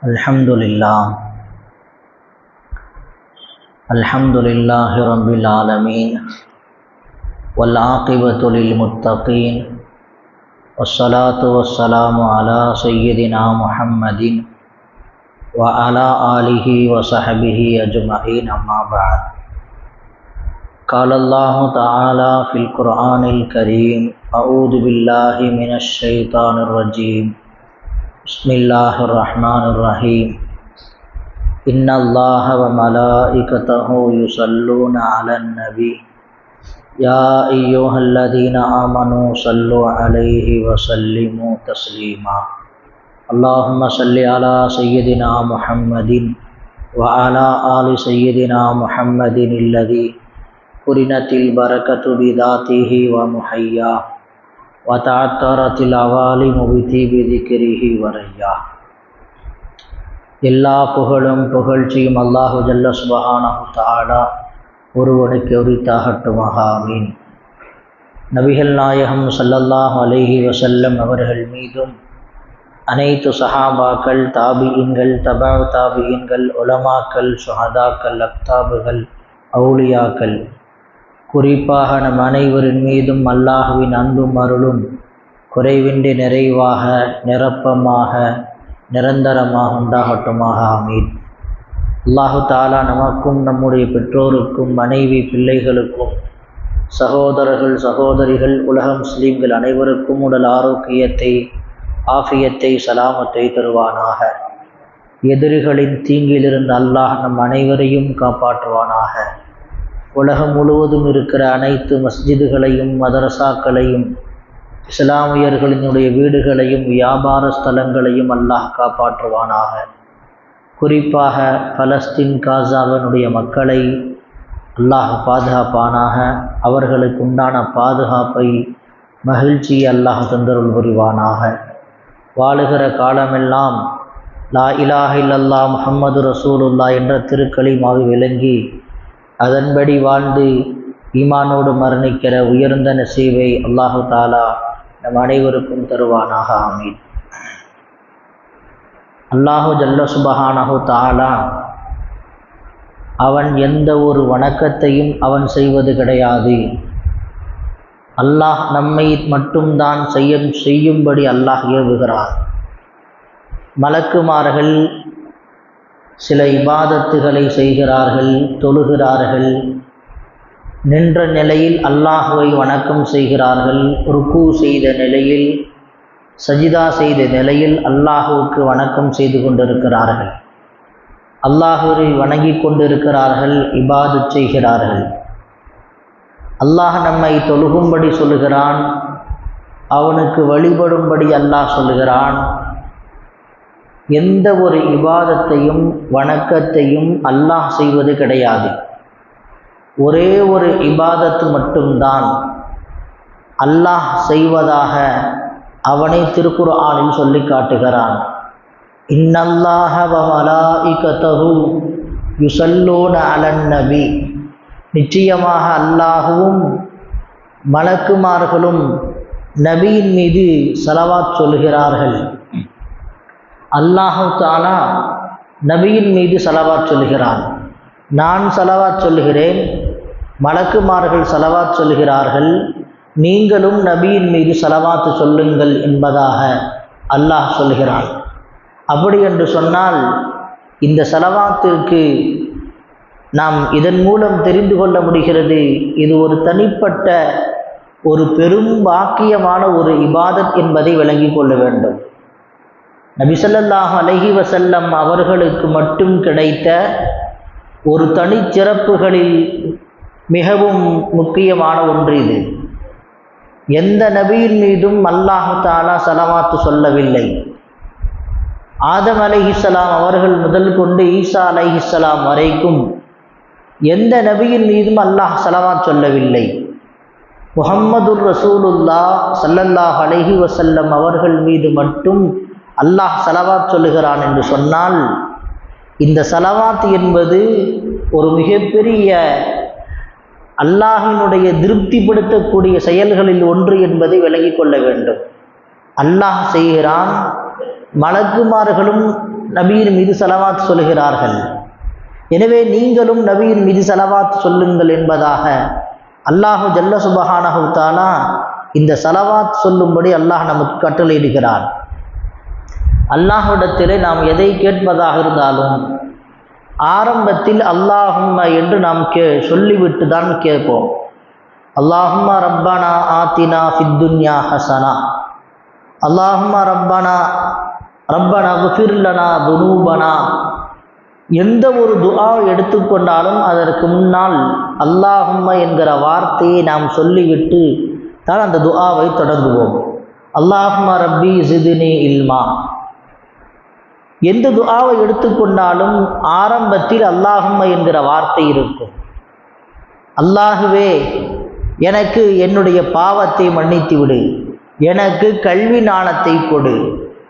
الحمد لله الحمد لله رب العالمين. والعاقبة للمتقين. والصلاة والسلام على سيدنا محمد وعلى آله وصحبه أجمعين. أما بعد. قال الله تعالى في القرآن الكريم أعوذ بالله من الشيطان الرجيم. بسم اللہ الرحمن الرحیم. ان اللہ و ملائکتہ یصلون علی النبی. یا ایوہ الذین آمنوا صلو علیہ وسلموا تسلیما. اللہم صلی علی سیدنا محمد وعلى آل سیدنا محمد اللذی قرنت البرکت بذاته ومحیاہ வதாத்தாரத்தில் அவாலி முவிதி முபிதி விதிக்கிரிஹி வரையா எல்லா புகழும் புகழ்ச்சியும் அல்லாஹு ஜல்ல சுபஹானஹு தாடா ஒருவனுக்கு உரித்தாகட்டுமாக ஆமீன் நபிகள் நாயகம் சல்லல்லாஹ் அலேஹி வசல்லம் அவர்கள் மீதும் அனைத்து சஹாபாக்கள் தாபியின்கள் தபா தாபியின்கள் உலமாக்கள் சுஹதாக்கள் அக்தாபுகள் அவுளியாக்கள் குறிப்பாக நம் அனைவரின் மீதும் அல்லாஹுவின் அன்பும் அருளும் குறைவின்றி நிறைவாக நிரப்பமாக நிரந்தரமாக உண்டாகட்டுமாக. அமீன் அல்லாஹு தாலா நமக்கும் நம்முடைய பெற்றோருக்கும் மனைவி பிள்ளைகளுக்கும் சகோதரர்கள் சகோதரிகள் உலக முஸ்லீம்கள் அனைவருக்கும் உடல் ஆரோக்கியத்தை ஆஃபியத்தை சலாமத்தை தருவானாக. எதிரிகளின் தீங்கிலிருந்து அல்லாஹ் நம் அனைவரையும் காப்பாற்றுவானாக. உலகம் முழுவதும் இருக்கிற அனைத்து மஸ்ஜிதுகளையும் மதரசாக்களையும் இஸ்லாமியர்களினுடைய வீடுகளையும் வியாபார ஸ்தலங்களையும் அல்லாஹ் காப்பாற்றுவானாக. குறிப்பாக பலஸ்தீன் காசாவினுடைய மக்களை அல்லாஹ் பாதுகாப்பானாக. அவர்களுக்கு உண்டான பாதுகாப்பை மகிழ்ச்சியை அல்லாஹ் தந்தருள் புரிவானாக. வாழுகிற காலமெல்லாம் லா இலாஹ இல்லல்லா முஹம்மது ரசூலுல்லா என்ற திருக்களிமாவை விளங்கி அதன்படி வாழ்ந்து ஈமானோடு மரணிக்கிற உயர்ந்த நசீவை அல்லாஹு தாலா நம் அனைவருக்கும் தருவானாக ஆமீன். அல்லாஹு ஜல்ல சுபஹானஹு தாலா அவன் எந்த ஒரு வணக்கத்தையும் அவன் செய்வது கிடையாது. அல்லாஹ் நம்மை மட்டும்தான் செய்ய செய்யும்படி அல்லாஹ் ஏவுகிறான். மலக்குமார்கள் சில இபாதத்துகளை செய்கிறார்கள் தொழுகிறார்கள். நின்ற நிலையில் அல்லாஹுவை வணக்கம் செய்கிறார்கள். ருக்கு செய்த நிலையில் சஜிதா செய்த நிலையில் அல்லாஹுவுக்கு வணக்கம் செய்து கொண்டிருக்கிறார்கள். அல்லாஹுவை வணங்கி கொண்டிருக்கிறார்கள் இபாது செய்கிறார்கள். அல்லாஹ் நம்மை தொழுகும்படி சொல்லுகிறான் அவனுக்கு வழிபடும்படி அல்லாஹ் சொல்லுகிறான். எந்த ஒரு இபாதத்தையும் வணக்கத்தையும் அல்லாஹ் செய்வது கிடையாது. ஒரே ஒரு இபாதத்து மட்டும்தான் அல்லாஹ் செய்வதாக அவனை திருக்குர்ஆனில் சொல்லி காட்டுகிறான். இன்னல்லாஹ வமலாஇகதஹு யுசல்லோன அலன் நபி. நிச்சயமாக அல்லாஹுவும் மலக்குமார்களும் நபியின் மீது சலவாத் சொல்கிறார்கள். அல்லாஹு தாலா நபியின் மீது சலவாத் சொல்கிறான் நான் சலவாத் சொல்கிறேன் மலக்குமார்கள் சலவாத் சொல்கிறார்கள் நீங்களும் நபியின் மீது சலவாத்து சொல்லுங்கள் என்பதாக அல்லாஹ் சொல்கிறான் அப்படி என்று சொன்னால் இந்த செலவாத்திற்கு நாம் இதன் மூலம் தெரிந்து கொள்ள முடிகிறது இது ஒரு தனிப்பட்ட ஒரு பெரும் பாக்கியமான ஒரு இபாதத் என்பதை விளங்கிக் கொள்ள வேண்டும். நபிசல்லாஹ் அலஹி வசல்லம் அவர்களுக்கு மட்டும் கிடைத்த ஒரு தனிச்சிறப்புகளில் மிகவும் முக்கியமான ஒன்று இது. எந்த நபியின் மீதும் அல்லாஹு தாலா சலவாத்து சொல்லவில்லை. ஆதம் அலைஹிஸ்லாம் அவர்கள் முதல் கொண்டு ஈசா அலைஹிஸ்லாம் வரைக்கும் எந்த நபியின் மீதும் அல்லாஹ் சலவாத் சொல்லவில்லை. முஹம்மதுர் ரசூலுல்லா சல்லல்லாஹ் அலஹி வசல்லம் அவர்கள் மீது மட்டும் அல்லாஹ் சலவாத் சொல்லுகிறான் என்று சொன்னால் இந்த சலவாத் என்பது ஒரு மிகப்பெரிய அல்லாஹினுடைய திருப்திப்படுத்தக்கூடிய செயல்களில் ஒன்று என்பதை விலகி கொள்ள வேண்டும். அல்லாஹ் செய்கிறான் மலக்குமார்களும் நபியின் மீது செலவாத் சொல்கிறார்கள். எனவே நீங்களும் நபியின் மீது செலவாத் சொல்லுங்கள் என்பதாக அல்லாஹு ஜல்ல சுபஹானஹு தாலா இந்த சலவாத் சொல்லும்படி அல்லாஹ் நமக்கு கட்டளையிடுகிறான். அல்லாஹ்விடத்திலே நாம் எதை கேட்பதாக இருந்தாலும் ஆரம்பத்தில் அல்லாஹும்மா என்று நாம் கே சொல்லிவிட்டு தான் கேட்போம். அல்லாஹும்மா ரப்பானா ஆத்தினா ஃபித்துன்யா ஹசனா. அல்லாஹும்மா ரப்பானா ரப்பனா குஃபிர்லனா துனூபனா. எந்த ஒரு துஆ எடுத்துக்கொண்டாலும் அதற்கு முன்னால் அல்லாஹும்மா என்கிற வார்த்தையை நாம் சொல்லிவிட்டு தான் அந்த துஆவை தொடங்குவோம். அல்லாஹுமா ரப்பி ஜிதுனி இல்மா. எந்த துஆவை எடுத்துக்கொண்டாலும் ஆரம்பத்தில் அல்லாஹும்ம என்கிற வார்த்தை இருக்கும். அல்லாஹுவே எனக்கு என்னுடைய பாவத்தை மன்னித்து விடு. எனக்கு கல்வி ஞானத்தை கொடு.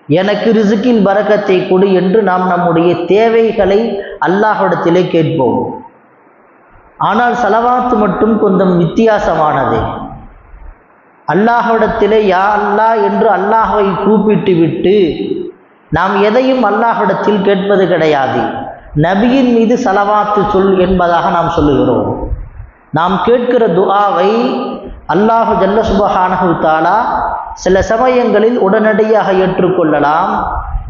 எனக்கு ரிசுக்கில் பறக்கத்தை கொடு என்று நாம் நம்முடைய தேவைகளை அல்லாஹிடத்திலே கேட்போம். ஆனால் செலவாத்து மட்டும் கொஞ்சம் வித்தியாசமானது. அல்லாஹ்விடத்திலே யா அல்லா என்று அல்லாஹை கூப்பிட்டு விட்டு நாம் எதையும் அல்லாஹிடத்தில் கேட்பது கிடையாது. நபியின் மீது சலவாத்து சொல் என்பதாக நாம் சொல்லுகிறோம். நாம் கேட்கிற துஆவை அல்லாஹு ஜல்ல சுபஹானஹு தாலா சில சமயங்களில் உடனடியாக ஏற்றுக்கொள்ளலாம்.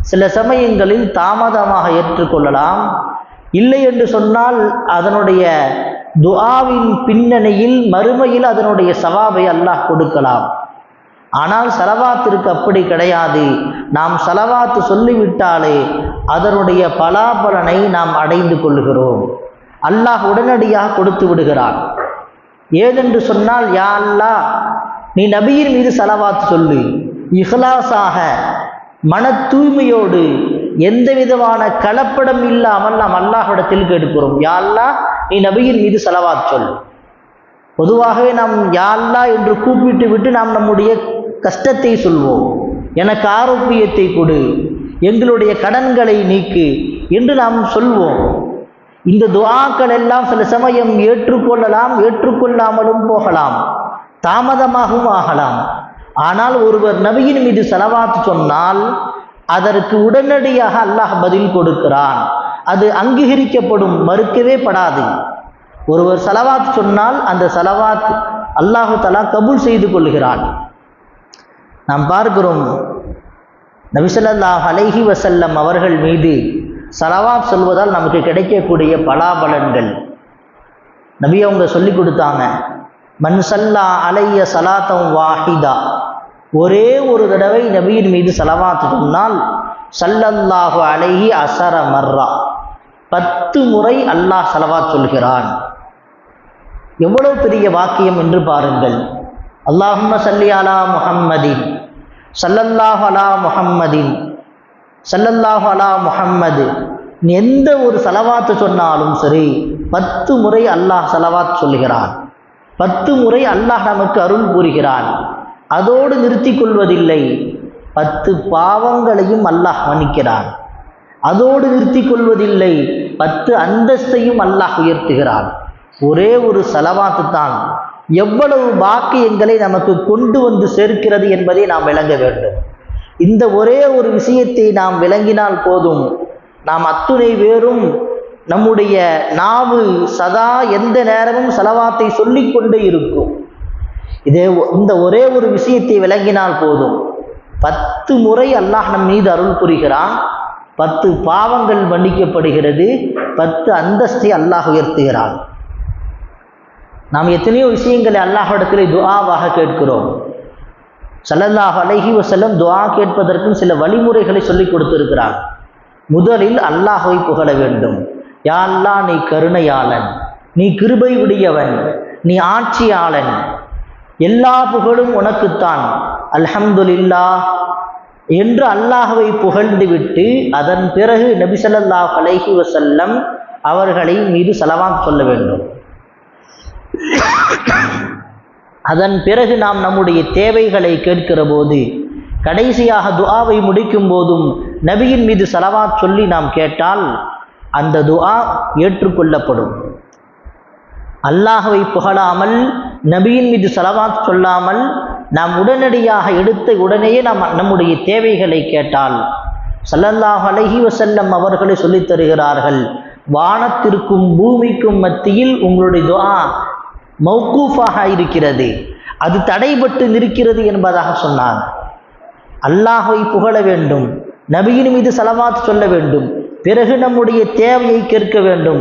சில சமயங்களில் தாமதமாக ஏற்றுக்கொள்ளலாம். இல்லை என்று சொன்னால் அதனுடைய துஆவின் பின்னணியில் மறுமையில் அதனுடைய சவாபை அல்லாஹ் கொடுக்கலாம். ஆனால் செலவாத்திற்கு அப்படி கிடையாது. நாம் செலவாத்து சொல்லிவிட்டாலே அதனுடைய பலாபலனை நாம் அடைந்து கொள்கிறோம். அல்லாஹ் உடனடியாக கொடுத்து விடுகிறான். ஏதென்று சொன்னால் யா அல்லா நீ நபியின் மீது செலவாத்து சொல்லு. இஹ்லாஸாக மன தூய்மையோடு எந்த விதமான கலப்படம் இல்லாமல் நாம் அல்லாஹிடத்தில் கேட்கிறோம் யா அல்லா நீ நபியின் மீது செலவாத்து சொல்லு. பொதுவாகவே நாம் யா என்று கூப்பிட்டு விட்டு நாம் நம்முடைய கஷ்டத்தை சொல்வோம். எனக்கு ஆரோக்கியத்தை கொடு. எங்களுடைய கடன்களை நீக்கு என்று நாம் சொல்வோம். இந்த துவாக்கள் எல்லாம் சில சமயம் ஏற்றுக்கொள்ளலாம் ஏற்றுக்கொள்ளாமலும் போகலாம். தாமதமாகவும் ஆகலாம். ஆனால் ஒருவர் நபியின் மீது செலவாத்து சொன்னால் அதற்கு உடனடியாக அல்லாஹ் பதில் கொடுக்கிறான். அது அங்கீகரிக்கப்படும் மறுக்கவே படாது. ஒருவர் செலவாத் சொன்னால் அந்த செலவாத் அல்லாஹு தலா கபூல் செய்து கொள்கிறான். நாம் பார்க்கிறோம் நபிசல்லாஹ் அலைஹி வசல்லம் அவர்கள் மீது சலவாப் சொல்வதால் நமக்கு கிடைக்கக்கூடிய பலாபலன்கள். நபி அவங்க சொல்லி கொடுத்தாங்க மன் சல்லா அலைய சலாத்தம் வாஹிதா. ஒரே ஒரு தடவை நபியின் மீது சலவாத்து சொன்னால் சல்லல்லாஹு அலைஹி அசர மர்ரா. பத்து முறை அல்லாஹ் சலவாத் சொல்கிறான். எவ்வளவு பெரிய வாக்கியம் என்று பாருங்கள். அல்லாஹும்ம சல்லி அலா முஹம்மதின் சல்லல்லாஹ் அலா முஹம்மதின் சல்லல்லாஹ் அலா முஹம்மது நீ எந்த ஒரு செலவாத்து சொன்னாலும் சரி பத்து முறை அல்லாஹ் சலவாத் சொல்கிறான் பத்து முறை அல்லாஹ் நமக்கு அருள் கூறுகிறான். அதோடு நிறுத்தி கொள்வதில்லை. பத்து பாவங்களையும் அல்லாஹ் மன்னிக்கிறான். அதோடு நிறுத்தி கொள்வதில்லை. பத்து அந்தஸ்தையும் அல்லாஹ் உயர்த்துகிறான். ஒரே ஒரு செலவாத்து தான் எவ்வளவு பாக்கியங்களை நமக்கு கொண்டு வந்து சேர்க்கிறது என்பதை நாம் விளங்க வேண்டும். இந்த ஒரே ஒரு விஷயத்தை நாம் விளங்கினால் போதும். நாம் அத்துணை வேறும் நம்முடைய நாவு சதா எந்த நேரமும் செலவாத்தை சொல்லிக்கொண்டே இருக்கும். இதே இந்த ஒரே ஒரு விஷயத்தை விளங்கினால் போதும். பத்து முறை அல்லாஹ் நம் மீது அருள் புரிகிறான். பத்து பாவங்கள் மன்னிக்கப்படுகிறது. பத்து அந்தஸ்தை அல்லாஹ் உயர்த்துகிறான். நாம் எத்தனையோ விஷயங்களை அல்லாஹிடத்தில் துஆவாக கேட்கிறோம். சல்லல்லாஹ் அலைஹி வசல்லம் துஆ கேட்பதற்கும் சில வழிமுறைகளை சொல்லி கொடுத்திருக்கிறார். முதலில் அல்லாஹை புகழ வேண்டும். யா அல்லாஹ் நீ கருணையாளன். நீ கிருபை உடையவன் நீ ஆட்சியாளன். எல்லா புகழும் உனக்குத்தான். அல்ஹம்துலில்லா என்று அல்லாஹவை புகழ்ந்துவிட்டு அதன் பிறகு நபிசல்லாஹ் அலைஹி வசல்லம் அவர்களை மீது செலவாக சொல்ல வேண்டும். அதன் பிறகு நாம் நம்முடைய தேவைகளை கேட்கிற போது கடைசியாக துஆவை முடிக்கும் போதும் நபியின் மீது செலவாத் சொல்லி நாம் கேட்டால் அந்த துஆ ஏற்றுக்கொள்ளப்படும். அல்லாஹவை புகழாமல் நபியின் மீது செலவாத் சொல்லாமல் நாம் உடனடியாக எடுத்த உடனேயே நாம் நம்முடைய தேவைகளை கேட்டால் சல்லல்லாஹ் அலஹி வசல்லம் அவர்களை சொல்லித் தருகிறார்கள் வானத்திற்கும் பூமிக்கும் மத்தியில் உங்களுடைய துஆ மௌகூஃபாக இருக்கிறது. அது தடைபட்டு நிற்கிறது என்பதாக சொன்னாங்க அல்லாஹை புகழ வேண்டும். நபியின் மீது செலவாத்து சொல்ல வேண்டும். பிறகு நம்முடைய தேவையை கேட்க வேண்டும்.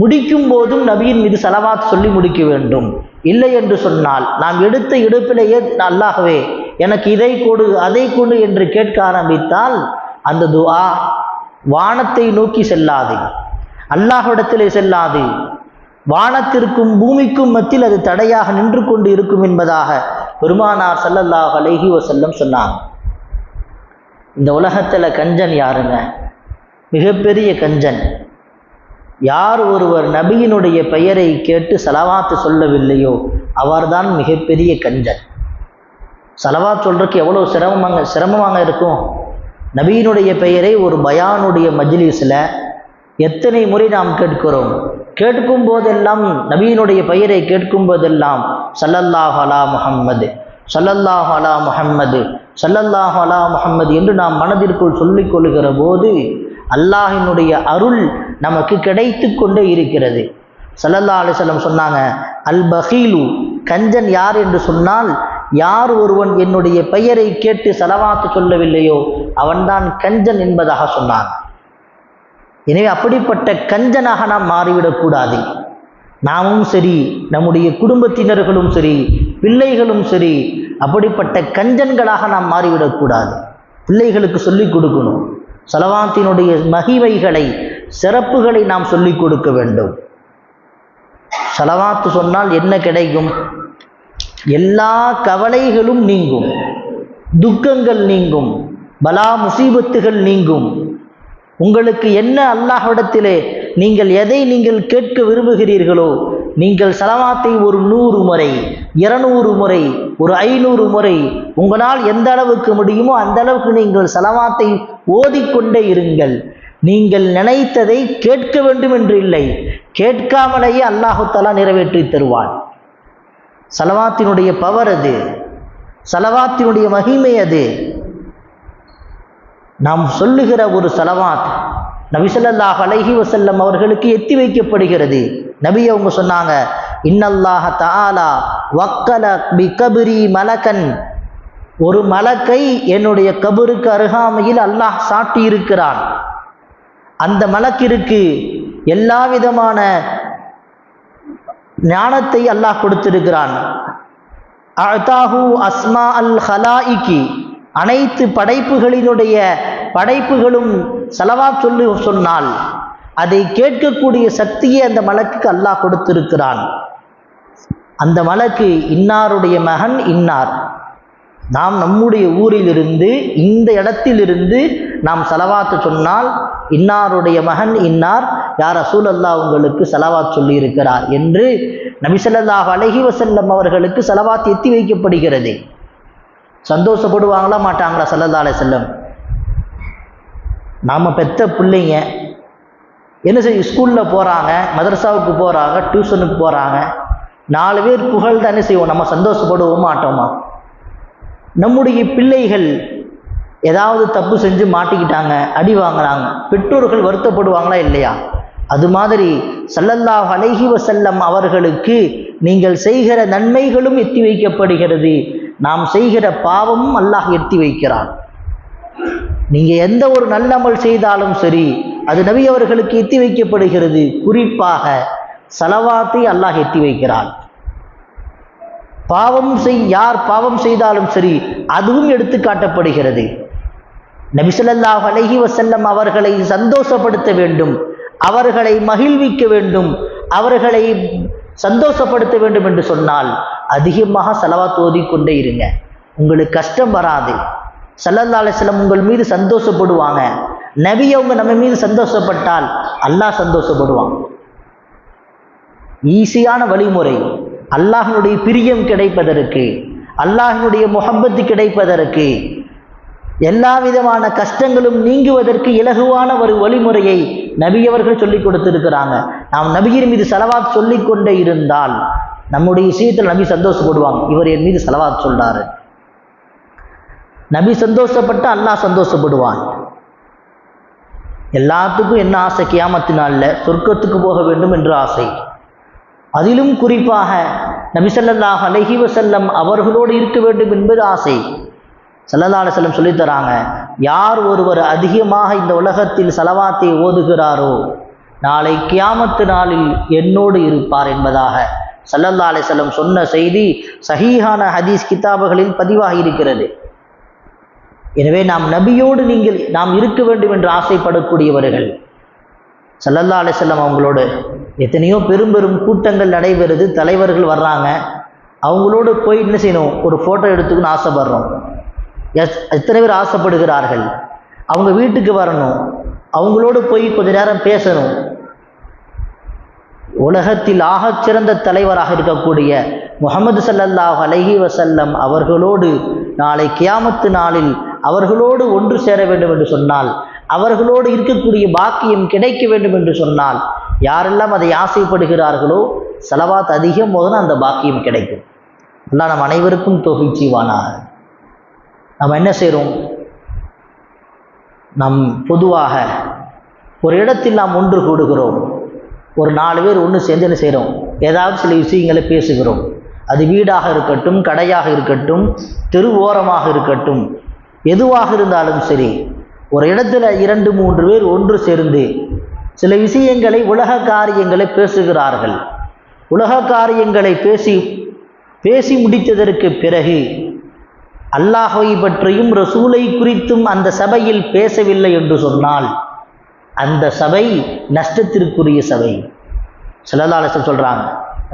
முடிக்கும் போதும் நபியின் மீது செலவாத்து சொல்லி முடிக்க வேண்டும். இல்லை என்று சொன்னால் நாம் எடுத்த எடுப்பிலேயே அல்லாகவே எனக்கு இதை கொடு அதை கொடு என்று கேட்க ஆரம்பித்தால் அந்த துஆ வானத்தை நோக்கி செல்லாது. அல்லாஹ்விடத்திலே செல்லாது. வானத்திற்கும் பூமிக்கும் மத்தியில் அது தடையாக நின்று கொண்டு இருக்கும் என்பதாக பெருமானார் சல்லல்லாஹ் அலஹி வசல்லம் சொன்னாங்க. இந்த உலகத்தில் கஞ்சன் யாருங்க? மிகப்பெரிய கஞ்சன். யார் ஒருவர் நபியினுடைய பெயரை கேட்டு சலவாத்து சொல்லவில்லையோ அவர்தான் மிகப்பெரிய கஞ்சன். சலவாத் சொல்றதுக்கு எவ்வளோ சிரமமாக சிரமமாக இருக்கும்? நபியினுடைய பெயரை ஒரு பயானுடைய மஜ்லீஸில் எத்தனை முறை நாம் கேட்கிறோம்? கேட்கும் போதெல்லாம் நபியினுடைய பெயரை கேட்கும் போதெல்லாம் சல்லல்லாஹ் அலா முஹம்மது சல்லல்லாஹ் அலா முஹம்மது சல்லல்லாஹ் அலா முஹம்மது என்று நாம் மனதிற்குள் சொல்லிக் கொள்கிற போது அல்லாஹினுடைய அருள் நமக்கு கிடைத்து கொண்டே இருக்கிறது. சல்லல்லா அலிசல்லம் சொன்னாங்க அல் பஹீலு கஞ்சன் யார் என்று சொன்னால் யார் ஒருவன் என்னுடைய பெயரை கேட்டு செலவாத்து சொல்லவில்லையோ அவன்தான் கஞ்சன் என்பதாக சொன்னான் எனவே அப்படிப்பட்ட கஞ்சனாக நாம் மாறிவிடக்கூடாது நாமும் சரி நம்முடைய குடும்பத்தினர்களும் சரி பிள்ளைகளும் சரி அப்படிப்பட்ட கஞ்சன்களாக நாம் மாறிவிடக்கூடாது பிள்ளைகளுக்கு சொல்லிக் கொடுக்கணும். சலவாத்தினுடைய மகிமைகளை சிறப்புகளை நாம் சொல்லிக் கொடுக்க வேண்டும். சலவாத்து சொன்னால் என்ன கிடைக்கும்? எல்லா கவலைகளும் நீங்கும். துக்கங்கள் நீங்கும். பலா முசீபத்துகள் நீங்கும். உங்களுக்கு என்ன அல்லாஹ்விடத்திலே நீங்கள் எதை நீங்கள் கேட்க விரும்புகிறீர்களோ நீங்கள் சலவாத்தை ஒரு நூறு முறை இருநூறு முறை ஒரு ஐநூறு முறை உங்களால் எந்த அளவுக்கு முடியுமோ அந்த அளவுக்கு நீங்கள் சலவாத்தை ஓதிக்கொண்டே இருங்கள். நீங்கள் நினைத்ததை கேட்க வேண்டும் என்று இல்லை. கேட்காமலேயே அல்லாஹுத்தாலா நிறைவேற்றி தருவான். சலவாத்தினுடைய பவர் அது. சலவாத்தினுடைய மகிமை அது. நாம் சொல்லுகிற ஒரு சலவாத் நபிசல்லாஹ் அலஹி வசல்லம் அவர்களுக்கு எத்தி வைக்கப்படுகிறது. நபி அவங்க சொன்னாங்க இன்னல்லாஹ தாலா வக்கல பி கபிரி மலக்கன். ஒரு மலக்கை என்னுடைய கபருக்கு அருகாமையில் அல்லாஹ் சாட்டி இருக்கிறான் அந்த மலக்கிற்கு எல்லா விதமான ஞானத்தை அல்லாஹ் கொடுத்திருக்கிறான். அத்தாஹு அஸ்மா அல் ஹலாஇக்கி அனைத்து படைப்புகளினுடைய படைப்புகளும் செலவா சொல்லி சொன்னால் அதை கேட்கக்கூடிய சக்தியை அந்த மலக்குக்கு அல்லாஹ் கொடுத்திருக்கிறான். அந்த மலக்கு இன்னாருடைய மகன் இன்னார். நாம் நம்முடைய ஊரிலிருந்து இந்த இடத்திலிருந்து நாம் செலவாத்து சொன்னால் இன்னாருடைய மகன் இன்னார் யார் அசூல் உங்களுக்கு செலவாத் சொல்லியிருக்கிறார் என்று நபிசல்லாஹ் அலஹி வசல்லம் அவர்களுக்கு செலவாத் எத்தி வைக்கப்படுகிறது. சந்தோஷப்படுவாங்களா மாட்டாங்களா சல்லல்லா செல்லும் செல்லம் நாம் பெத்த பிள்ளைங்க என்ன செய்ய ஸ்கூலில் போகிறாங்க மதரசாவுக்கு போகிறாங்க டியூஷனுக்கு போகிறாங்க நாலு பேர் புகழ் தானே செய்வோம். நம்ம சந்தோஷப்படுவோம் மாட்டோமா? நம்முடைய பிள்ளைகள் ஏதாவது தப்பு செஞ்சு மாட்டிக்கிட்டாங்க அடி வாங்குறாங்க பெற்றோர்கள் வருத்தப்படுவாங்களா இல்லையா? அது மாதிரி சல்லல்லாஹ் அலைஹி வசல்லம் அவர்களுக்கு நீங்கள் செய்கிற நன்மைகளும் எத்தி வைக்கப்படுகிறது. நாம் செய்கிற பாவமும் அல்லாஹ் எத்தி வைக்கிறான். நீங்கள் எந்த ஒரு நல்லமல் செய்தாலும் சரி அது நபி அவர்களுக்கு எத்தி வைக்கப்படுகிறது. குறிப்பாக செலவாத்தை அல்லாஹ் எத்தி வைக்கிறான். பாவம் செய் யார் பாவம் செய்தாலும் சரி அதுவும் எடுத்து காட்டப்படுகிறது. நபிசல்லாஹ் அலஹி வசல்லம் அவர்களை சந்தோஷப்படுத்த வேண்டும் அவர்களை மகிழ்விக்க வேண்டும் அவர்களை சந்தோஷப்படுத்த வேண்டும் என்று சொன்னால் அதிகமாக செலவாத் ஓதிக்கொண்டே இருங்க. உங்களுக்கு கஷ்டம் வராது. சல்லல்லா அலிஸ்லம் உங்கள் மீது சந்தோஷப்படுவாங்க. நபி அவங்க நம்ம மீது சந்தோஷப்பட்டால் அல்லாஹ் சந்தோஷப்படுவான். ஈஸியான வழிமுறை. அல்லாஹினுடைய பிரியம் கிடைப்பதற்கு அல்லாஹினுடைய முகப்பத்து கிடைப்பதற்கு எல்லா விதமான கஷ்டங்களும் நீங்குவதற்கு இலகுவான ஒரு வழிமுறையை நபியவர்கள் சொல்லிக் கொடுத்திருக்கிறாங்க. நாம் நபியின் மீது செலவாத் சொல்லிக்கொண்டே இருந்தால் நம்முடைய விஷயத்தில் நபி சந்தோஷப்படுவாங்க. இவர் என் மீது செலவாக சொல்கிறாரு நபி சந்தோஷப்பட்டு அல்லாஹ் சந்தோஷப்படுவான். எல்லாத்துக்கும் என்ன ஆசை? கியாமத்தினால நாளில் சொர்க்கத்துக்கு போக வேண்டும் என்று ஆசை. அதிலும் குறிப்பாக நபிசல்லாஹ் அலஹி வசல்லம் அவர்களோடு இருக்க வேண்டும் என்பது ஆசை. சல்லல்லாஹ் செல்லம் சொல்லித்தராங்க யார் ஒருவர் அதிகமாக இந்த உலகத்தில் சலவாத்தை ஓதுகிறாரோ நாளை கியாமத்து நாளில் என்னோடு இருப்பார் என்பதாக. சல்லல்லா அலிசல்லம் சொன்ன செய்தி சஹீஹான ஹதீஸ் கிதாபுகளில் பதிவாகி இருக்கிறது. எனவே நாம் நபியோடு நீங்கள் நாம் இருக்க வேண்டும் என்று ஆசைப்படக்கூடியவர்கள். சல்லல்லா அலிசல்லம் அவங்களோடு எத்தனையோ பெரும் பெரும் கூட்டங்கள் நடைபெறுது தலைவர்கள் வர்றாங்க. அவங்களோடு போய் என்ன செய்யணும்? ஒரு ஃபோட்டோ எடுத்துக்கணும்னு ஆசைப்படுறோம். எஸ் எத்தனை பேர் ஆசைப்படுகிறார்கள்? அவங்க வீட்டுக்கு வரணும். அவங்களோடு போய் கொஞ்ச நேரம் பேசணும். உலகத்தில் ஆகச் சிறந்த தலைவராக இருக்கக்கூடிய முகமது சல்லல்லாஹ் அலஹி வசல்லம் அவர்களோடு நாளை கியாமத்து நாளில் அவர்களோடு ஒன்று சேர வேண்டும் என்று சொன்னால் அவர்களோடு இருக்கக்கூடிய பாக்கியம் கிடைக்க வேண்டும் என்று சொன்னால் யாரெல்லாம் அதை ஆசைப்படுகிறார்களோ செலவாத் அதிகம் போதுனா அந்த பாக்கியம் கிடைக்கும். அல்லாஹ் நம் அனைவருக்கும் தொகை செய்வானாக. நம்ம என்ன செய்கிறோம் நம் பொதுவாக ஒரு இடத்தில் நாம் ஒன்று கூடுகிறோம். ஒரு நாலு பேர் ஒன்று சேர்ந்து என்ன செய்கிறோம் ஏதாவது சில விஷயங்களை பேசுகிறோம். அது வீடாக இருக்கட்டும் கடையாக இருக்கட்டும் தெரு ஓரமாக இருக்கட்டும் எதுவாக இருந்தாலும் சரி ஒரு இடத்துல இரண்டு மூன்று பேர் ஒன்று சேர்ந்து சில விஷயங்களை உலக காரியங்களை பேசுகிறார்கள். உலக காரியங்களை பேசி பேசி முடித்ததற்கு பிறகு அல்லாஹை பற்றியும் ரசூலை குறித்தும் அந்த சபையில் பேசவில்லை என்று சொன்னால் அந்த சபை நஷ்டத்திற்குரிய சபை. சிலதாலசம் சொல்கிறாங்க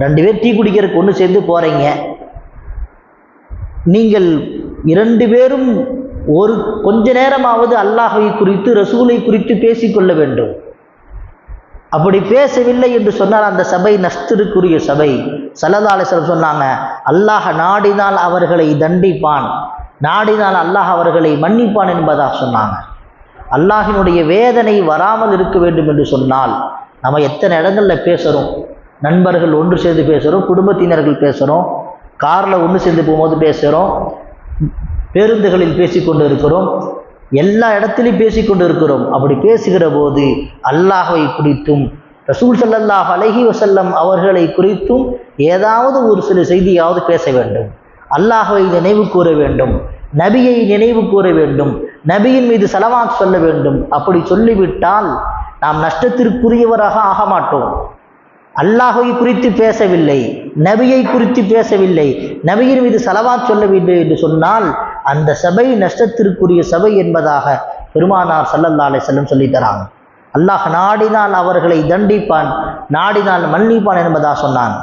ரெண்டு பேர் டீ குடிக்கிறதுக்கு ஒன்று சேர்ந்து போகிறீங்க நீங்கள் இரண்டு பேரும் ஒரு கொஞ்ச நேரமாவது அல்லாஹை குறித்து ரசூலை குறித்து பேசிக்கொள்ள வேண்டும். அப்படி பேசவில்லை என்று சொன்னால் அந்த சபை நஷ்டத்திற்குரிய சபை. சலதாலேசர் சொன்னாங்க அல்லாஹ நாடினால் அவர்களை தண்டிப்பான். நாடினால் அல்லாஹ் அவர்களை மன்னிப்பான் என்பதாக சொன்னாங்க. அல்லாஹினுடைய வேதனை வராமல் இருக்க வேண்டும் என்று சொன்னால் நம்ம எத்தனை இடங்களில் பேசுகிறோம் நண்பர்கள் ஒன்று சேர்ந்து பேசுகிறோம் குடும்பத்தினர்கள் பேசுகிறோம் காரில் ஒன்று சேர்ந்து போகும்போது பேசுகிறோம் பேருந்துகளில் பேசிக்கொண்டு இருக்கிறோம் எல்லா இடத்துலையும் பேசிக்கொண்டு இருக்கிறோம். அப்படி பேசுகிற போது அல்லாஹை குறித்தும் ரசூல் சல்லல்லாஹ் அலஹி வசல்லம் அவர்களை குறித்தும் ஏதாவது ஒரு சில செய்தியாவது பேச வேண்டும். அல்லாஹை நினைவு கூற வேண்டும். நபியை நினைவு கூற வேண்டும். நபியின் மீது செலவாக் சொல்ல வேண்டும். அப்படி சொல்லிவிட்டால் நாம் நஷ்டத்திற்குரியவராக ஆக மாட்டோம். அல்லாஹை குறித்து பேசவில்லை நபியை குறித்து பேசவில்லை நபியின் மீது செலவாத் சொல்லவில்லை என்று சொன்னால் அந்த சபை நஷ்டத்திற்குரிய சபை என்பதாக பெருமானார் சல்லல்லா அலை செல்லம் சொல்லித்தராங்க. அல்லாஹ் நாடினால் அவர்களை தண்டிப்பான் நாடினால் மன்னிப்பான் என்பதாக சொன்னான்.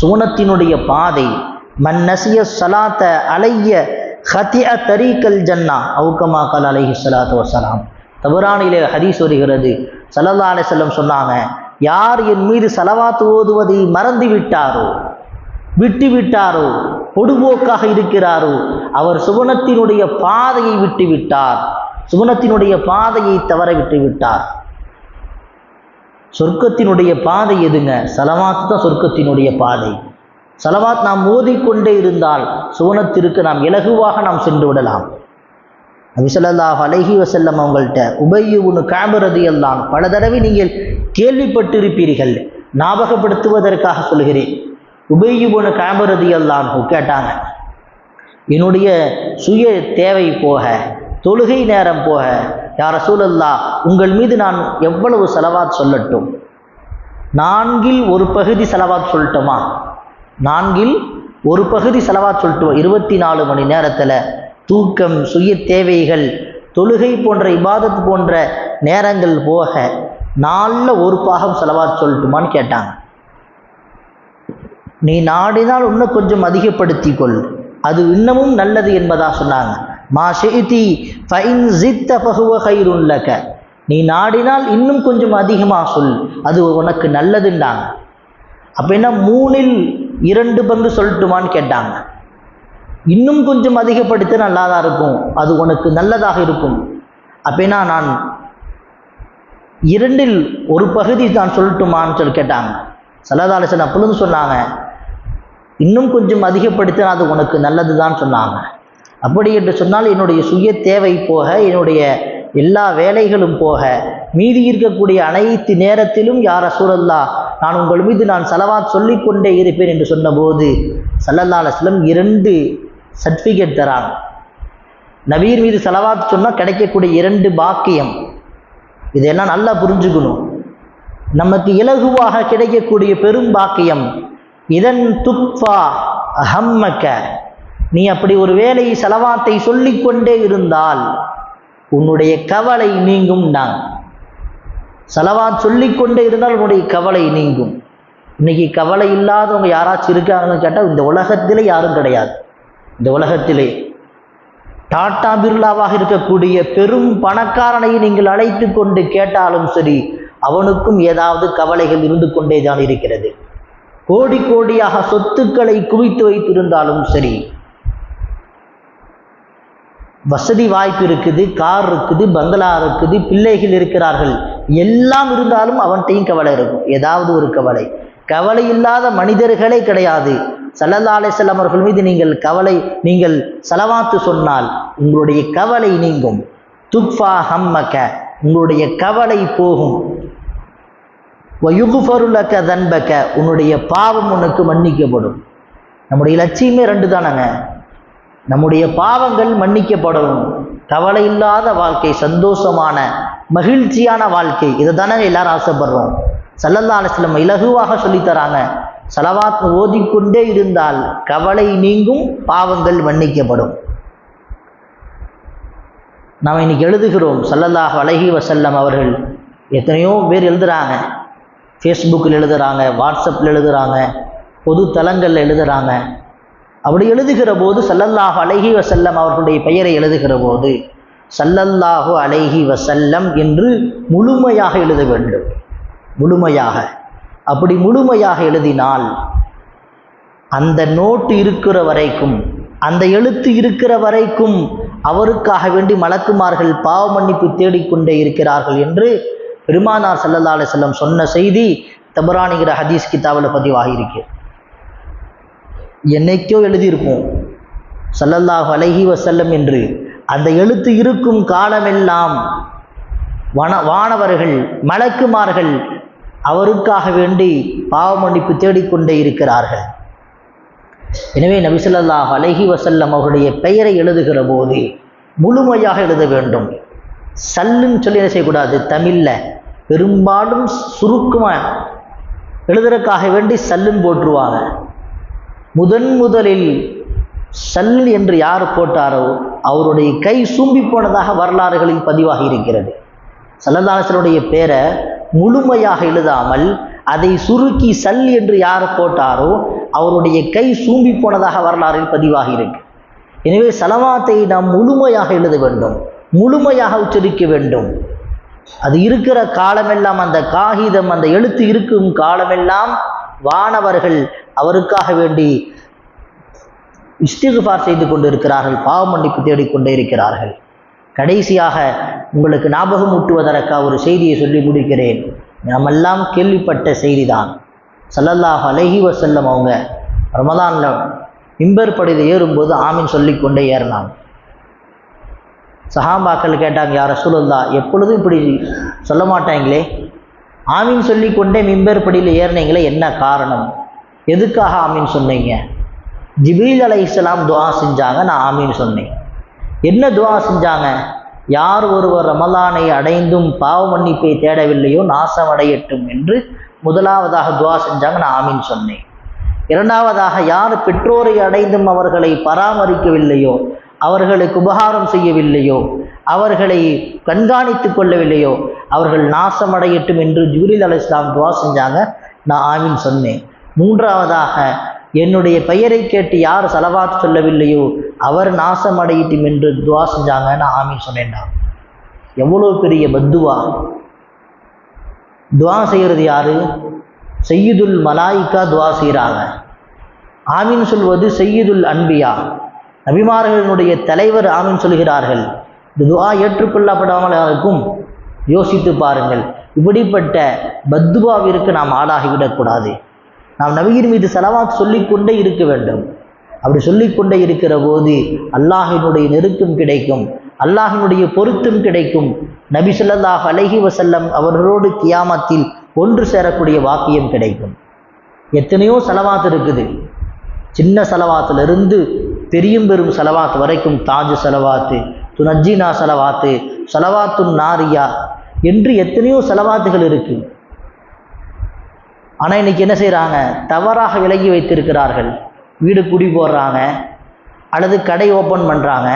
சுகுணத்தினுடைய பாதை மன் நசிய சலாத்த அலைய ஹத்தியா தரீக்கல் ஜன்னா அவுக்கமா கல் அலஹி சலாத்து வசலாம் தபுரானிலே ஹதீஸ் வருகிறது. சல்லல்லா அலி செல்லம் சொன்னாங்க யார் என் மீது செலவாத்து ஓதுவதை மறந்து விட்டாரோ விட்டு விட்டாரோ பொடுபோக்காக இருக்கிறாரோ அவர் சுவனத்தினுடைய பாதையை விட்டு விட்டார் சுவனத்தினுடைய பாதையை தவற விட்டு விட்டார் சொர்க்கத்தினுடைய பாதை எதுங்க? செலவாத்து தான் சொர்க்கத்தினுடைய பாதை. சலவாத் நாம் ஓதிக்கொண்டே இருந்தால் சுவனத்திற்கு நாம் இலகுவாக நாம் சென்று விடலாம். நபிசல்லாஹ் அலஹி வசல்லம் அவங்கள்ட்ட உபயுன்னு காபரதி எல்லாம் பல தடவை நீங்கள் கேள்விப்பட்டிருப்பீர்கள். ஞாபகப்படுத்துவதற்காக சொல்கிறேன் உபயுபுன காபரதி எல்லாம் கேட்டாங்க என்னுடைய சுய தேவை போக தொழுகை நேரம் போக யார சூழல்லா உங்கள் மீது நான் எவ்வளவு செலவாத் சொல்லட்டும்? நான்கில் ஒரு பகுதி செலவாத் சொல்லட்டுமா? நான்கில் ஒரு பகுதி செலவாத் சொல்லிட்டு இருபத்தி நாலு மணி நேரத்தில் தூக்கம் சுய தேவைகள் தொழுகை போன்ற இபாதத் போன்ற நேரங்கள் போக நாளில் ஒரு பாகம் செலவா சொல்லட்டுமான்னு கேட்டாங்க. நீ நாடினால் இன்னும் கொஞ்சம் அதிகப்படுத்திக் கொள். அது இன்னமும் நல்லது என்பதா சொன்னாங்க. மா ஷெய்தி ஃபைன் ஜித்த பகுவ கைருல்லக நீ நாடினால் இன்னும் கொஞ்சம் அதிகமாக சொல். அது உனக்கு நல்லதுண்டாங்க அப்படின்னா மூணில் இரண்டு பங்கு சொல்லட்டுமான்னு கேட்டாங்க. இன்னும் கொஞ்சம் அதிகப்படுத்த நல்லா தான் இருக்கும். அது உனக்கு நல்லதாக இருக்கும். அப்படின்னா நான் இரண்டில் ஒரு பகுதி நான் சொல்லட்டுமான்னு சொல்லி கேட்டாங்க. சலதாலசன் அப்பொழுது சொன்னாங்க இன்னும் கொஞ்சம் அதிகப்படுத்தினா அது உனக்கு நல்லது தான் சொன்னாங்க. அப்படி என்று சொன்னால் என்னுடைய சுய தேவை போக என்னுடைய எல்லா வேலைகளும் போக மீதி இருக்கக்கூடிய அனைத்து நேரத்திலும் யார சூழல்லா நான் உங்கள் மீது நான் செலவாத் சொல்லிக்கொண்டே இருப்பேன் என்று சொன்னபோது சல்லல்லா அலுவலம் இரண்டு சர்டிஃபிகேட் தரான். நபீர் மீது செலவாத் சொன்னால் கிடைக்கக்கூடிய இரண்டு பாக்கியம். இதெல்லாம் நல்லா புரிஞ்சுக்கணும். நமக்கு இலகுவாக கிடைக்கக்கூடிய பெரும் பாக்கியம் இதன் துக்ஃபா அஹம்மக்க. நீ அப்படி ஒரு வேலை செலவாத்தை சொல்லிக்கொண்டே இருந்தால் உன்னுடைய கவலை நீங்கும் நான். செலவாத் சொல்லிக்கொண்டே இருந்தால் உன்னுடைய கவலை நீங்கும். இன்னைக்கு கவலை இல்லாதவங்க யாராச்சும் இருக்காங்கன்னு கேட்டால் இந்த உலகத்திலே யாரும் கிடையாது. இந்த உலகத்திலே டாட்டா பிர்லாவாக இருக்கக்கூடிய பெரும் பணக்காரனை நீங்கள் அழைத்து கொண்டு கேட்டாலும் சரி அவனுக்கும் ஏதாவது கவலைகள் இருந்து கொண்டே தான் இருக்கிறது. கோடி கோடியாக சொத்துக்களை குவித்து வைத்திருந்தாலும் சரி வசதி வாய்ப்பு இருக்குது கார் இருக்குது பங்களா இருக்குது பிள்ளைகள் இருக்கிறார்கள். எல்லாம் இருந்தாலும் அவன்கிட்டையும் கவலை இருக்கும். ஏதாவது ஒரு கவலை. கவலை இல்லாத மனிதர்களே கிடையாது. சல்லல்லாலே செல்லமர்கள் மீது நீங்கள் கவலை நீங்கள் செலவாத்து சொன்னால் உங்களுடைய கவலை நீங்கும். துக்ஃபா ஹம்மக்க உங்களுடைய கவலை போகும். வயுகுஃபருலக்க தன்பக்க உன்னுடைய பாவம் உனக்கு மன்னிக்கப்படும். நம்முடைய லட்சியமே ரெண்டு தானங்க நம்முடைய பாவங்கள் மன்னிக்கப்படணும் கவலை இல்லாத வாழ்க்கை சந்தோஷமான மகிழ்ச்சியான வாழ்க்கை. இதை தானே எல்லாரும் ஆசைப்படுறோம். சல்லல்லா அலிஸ்லம் இலகுவாக சொல்லித்தராங்க சலவாத் ஓதிக்கொண்டே இருந்தால் கவலை நீங்கும் பாவங்கள் மன்னிக்கப்படும். நாம் இன்னைக்கு எழுதுகிறோம் சல்லல்லாஹ் அலஹி வசல்லம் அவர்கள் எத்தனையோ பேர் எழுதுகிறாங்க ஃபேஸ்புக்கில் எழுதுகிறாங்க வாட்ஸ்அப்பில் எழுதுகிறாங்க பொது தளங்களில் எழுதுகிறாங்க அப்படி எழுதுகிற போது சல்லல்லாஹு அழகி வசல்லம் அவர்களுடைய பெயரை எழுதுகிற போது சல்லல்லாஹு அழகி வசல்லம் என்று முழுமையாக எழுத வேண்டும். முழுமையாக. அப்படி முழுமையாக எழுதினால் அந்த நோட்டு இருக்கிற வரைக்கும் அந்த எழுத்து இருக்கிற வரைக்கும் அவருக்காக வேண்டி மலக்குமார்கள் பாவ மன்னிப்பு தேடிக்கொண்டே இருக்கிறார்கள் என்று பெருமானார் சல்லல்லா அலிசல்லம் சொன்ன செய்தி தபரானிகிற ஹதீஸ் கிதாவில் பதிவாகியிருக்கு என்னைக்கோ எழுதியிருப்போம். சல்லல்லாஹ் அலஹி வசல்லம் என்று. அந்த எழுத்து இருக்கும் காலமெல்லாம் வன வானவர்கள் மலக்குமார்கள் அவருக்காக வேண்டி பாவ மன்னிப்பு தேடிக்கொண்டே இருக்கிறார்கள். எனவே நபிசல்லாஹ் அலஹி வசல்லம் அவருடைய பெயரை எழுதுகிற போது முழுமையாக எழுத வேண்டும். சல்லுன்னு சொல்லி என்ன செய்யக்கூடாது? தமிழில் பெரும்பாலும் சுருக்கமாக எழுதுறதுக்காக வேண்டி சல்லுன்னு போட்டுருவாங்க. முதன் முதலில் சல் என்று யார் போட்டாரோ அவருடைய கை சூம்பி போனதாக வரலாறுகளில் பதிவாகி இருக்கிறது. சல்லதாசனுடைய பேரை முழுமையாக எழுதாமல் அதை சுருக்கி சல் என்று யார் போட்டாரோ அவருடைய கை சூம்பி போனதாக வரலாறில் பதிவாகி இருக்கு. எனவே சலவாத்தை நாம் முழுமையாக எழுத வேண்டும் முழுமையாக உச்சரிக்க வேண்டும். அது இருக்கிற காலமெல்லாம் அந்த காகிதம் அந்த எழுத்து இருக்கும் காலமெல்லாம் வானவர்கள் அவருக்காக வேண்டி இஷ்டிகுபார் செய்து கொண்டு இருக்கிறார்கள் பாவ மன்னிப்பு தேடிக்கொண்டே இருக்கிறார்கள். கடைசியாக உங்களுக்கு ஞாபகம் ஊட்டுவதற்காக ஒரு செய்தியை சொல்லி முடிக்கிறேன். நாமெல்லாம் கேள்விப்பட்ட செய்திதான். சல்லல்லாஹ் அலஹி வசல்லம் அவங்க ரமதானில் மிம்பர் படியில் ஏறும்போது ஆமீன் சொல்லிக்கொண்டே ஏறினாங்க. சஹாபாக்கள் கேட்டாங்க யார் ரசூலுல்லா எப்பொழுதும் இப்படி சொல்ல மாட்டாங்களே? ஆமீன் சொல்லிக்கொண்டே மிம்பர் படியில் ஏறினீங்களே என்ன காரணம்? எதுக்காக ஆமீன் சொன்னீங்க? ஜிபீல் அலை இஸ்லாம் துவா செஞ்சாங்க நான் ஆமீன் சொன்னேன். என்ன துவா செஞ்சாங்க? யார் ஒருவர் ரமலானை அடைந்தும் பாவ மன்னிப்பை தேடவில்லையோ நாசம் அடையட்டும் என்று முதலாவதாக துவா செஞ்சாங்க நான் ஆமீன் சொன்னேன். இரண்டாவதாக யார் பெற்றோரை அடைந்தும் அவர்களை பராமரிக்கவில்லையோ அவர்களுக்கு உபகாரம் செய்யவில்லையோ அவர்களை கண்காணித்து கொள்ளவில்லையோ அவர்கள் நாசமடையட்டும் என்று ஜூரில் அலி இஸ்லாம் துவா செஞ்சாங்க. நான் ஆமீன் சொன்னேன். மூன்றாவதாக என்னுடைய பெயரை கேட்டு யார் செலவாத்து சொல்லவில்லையோ அவர் நாசமடையட்டும் என்று துவா செஞ்சாங்க. நான் ஆமீன் சொன்னேன்டா. எவ்வளோ பெரிய பத்துவா? துவா செய்கிறது யாரு? செய்யுதுல் மலாய்க்கா துவா செய்கிறாங்க ஆமின் சொல்வது செய்யுதுல் அன்பியா? நபிமார்களினுடைய தலைவர் ஆமின் சொல்கிறார்கள். இந்த துவா ஏற்றுக்கொள்ளப்படாமல் இருக்கும் யோசித்து பாருங்கள். இப்படிப்பட்ட பத்துபாவிற்கு நாம் ஆளாகிவிடக்கூடாது. நாம் நபியின் மீது செலவாத் சொல்லிக்கொண்டே இருக்க வேண்டும். அப்படி சொல்லிக்கொண்டே இருக்கிற போது அல்லாஹினுடைய நெருக்கம் கிடைக்கும். அல்லாஹினுடைய பொருத்தம் கிடைக்கும். நபி ஸல்லல்லாஹு அலஹி வசல்லம் அவர்களோடு கியாமத்தில் ஒன்று சேரக்கூடிய வாக்கியம் கிடைக்கும். எத்தனையோ செலவாத்து இருக்குது. சின்ன செலவாத்திலிருந்து பெரியும் பெரும் செலவாத்து வரைக்கும் தாஜு செலவாத்து துனஜினா செலவாத்து செலவாத்து நாரியா என்று எத்தனையோ செலவாத்துகள் இருக்கு. ஆனால் இன்னைக்கு என்ன செய்கிறாங்க தவறாக விலகி வைத்திருக்கிறார்கள். வீடு குடி போடுறாங்க. அல்லது கடை ஓப்பன் பண்ணுறாங்க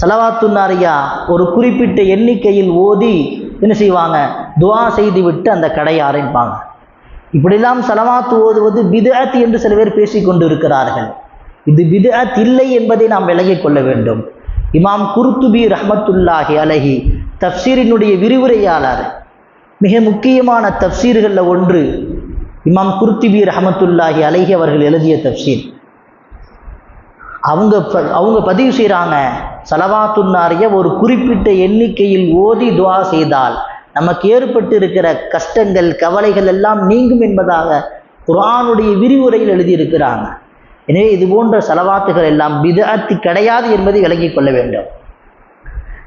செலவாத்து நாரியா ஒரு குறிப்பிட்ட எண்ணிக்கையில் ஓதி என்ன செய்வாங்க? துவா செய்து விட்டு அந்த கடையை ஆரம்பிப்பாங்க. இப்படிலாம் செலவாத்து ஓதுவது விதாத்தி என்று சில பேர் பேசிக்கொண்டு இருக்கிறார்கள் இது பிதஅத் இல்லை என்பதை நாம் விலகிக் கொள்ள வேண்டும். இமாம் குருத்துபி ரஹமத்துல்லாஹி அலஹி தப்சீரினுடைய விரிவுரையாளர். மிக முக்கியமான தப்சீர்களில் ஒன்று இமாம் குருத்துபி ரஹமத்துல்லாஹி அலஹி அவர்கள் எழுதிய தப்சீர் அவங்க ப- அவங்க பதிவு செய்கிறாங்க சலவாத்துன்னாரிய ஒரு குறிப்பிட்ட எண்ணிக்கையில் ஓதி துவா செய்தால் நமக்கு ஏற்பட்டு இருக்கிற கஷ்டங்கள் கவலைகள் எல்லாம் நீங்கும் என்பதாக குரானுடைய விரிவுரையில் எழுதியிருக்கிறாங்க. எனவே இது போன்ற செலவாத்துகள் எல்லாம் பிதஅத்து கிடையாது என்பதை விளங்கிக் கொள்ள வேண்டும்.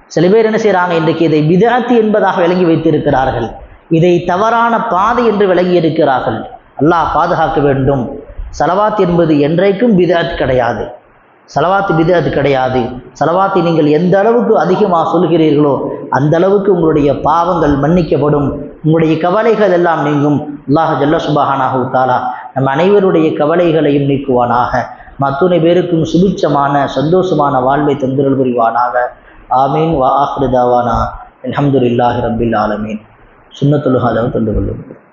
சில பேர் என்ன செய்கிறாங்க இன்றைக்கு இதை பிதஅத்து என்பதாக விளங்கி வைத்திருக்கிறார்கள். இதை தவறான பாதை என்று விளங்கி இருக்கிறார்கள். அல்லாஹ் பாதுகாக்க வேண்டும். செலவாத் என்பது என்றைக்கும் பிதஅத் கிடையாது. செலவாத்து விதி அது கிடையாது. செலவாத்தை நீங்கள் எந்த அளவுக்கு அதிகமாக சொல்கிறீர்களோ அந்த அளவுக்கு உங்களுடைய பாவங்கள் மன்னிக்கப்படும். உங்களுடைய கவலைகள் எல்லாம் நீங்கும். அல்லாஹ் ஜல்ல சுபஹானாக தாலா நம் அனைவருடைய கவலைகளையும் நீக்குவானாக. மத்துணை பேருக்கும் சுபிச்சமான சந்தோஷமான வாழ்வை தந்துரல் புரிவானாக. ஆமீன். வா ஆஹ்ருதாவானா தாவானா. ரபில் ஆலமீன். சுன்னத்துல் தந்து கொள்ளுங்கள்